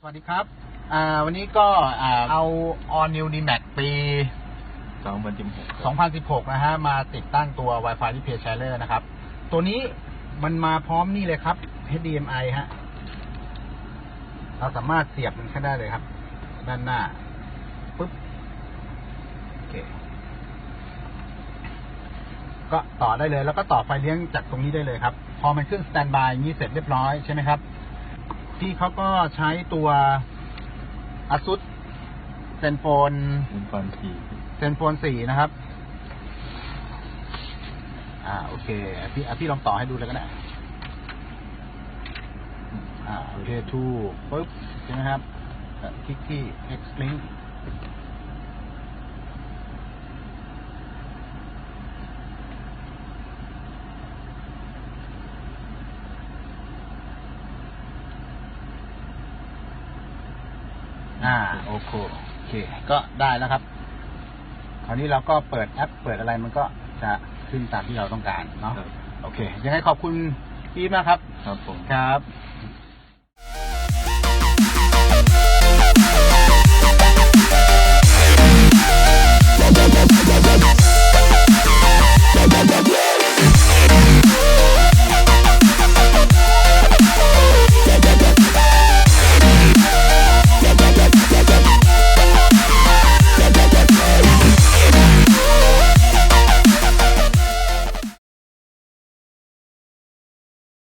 สวัสดีครับอ่าวันนี้ก็อ่าเอา All New D Max ปีสองพันสิบหก2016 นะฮะ มาติดตั้งตัว Wi-Fi Repair Sharer นะครับ ตัวนี้มันมาพร้อมนี่เลยครับ HDMI ฮะ เราสามารถเสียบมันเข้าได้เลยครับ ด้านหน้าปึ๊บ โอเค ก็ต่อได้เลย แล้วก็ต่อไฟเลี้ยงจากตรงนี้ได้เลยครับ พอมันขึ้นสแตนบายอย่างนี้เสร็จเรียบร้อยใช่ไหมครับ พี่เขาก็ใช้ตัว ASUS ZenFone เป็นฟันสี่ ZenFone 4 นะครับ อ่าโอเคอะพี่อะพี่ลองต่อให้ดูเลยก็ได้ อ่าโอเคทูปึ๊บใช่ไหมครับแล้วคลิกที่ X link อ่าโอเคโอเค ก็ได้แล้วครับ คราวนี้เราก็เปิดแอป เปิดอะไรมันก็จะขึ้นตามที่เราต้องการเนาะครับโอเค ยังไงขอบคุณพี่มากครับ ครับผมครับ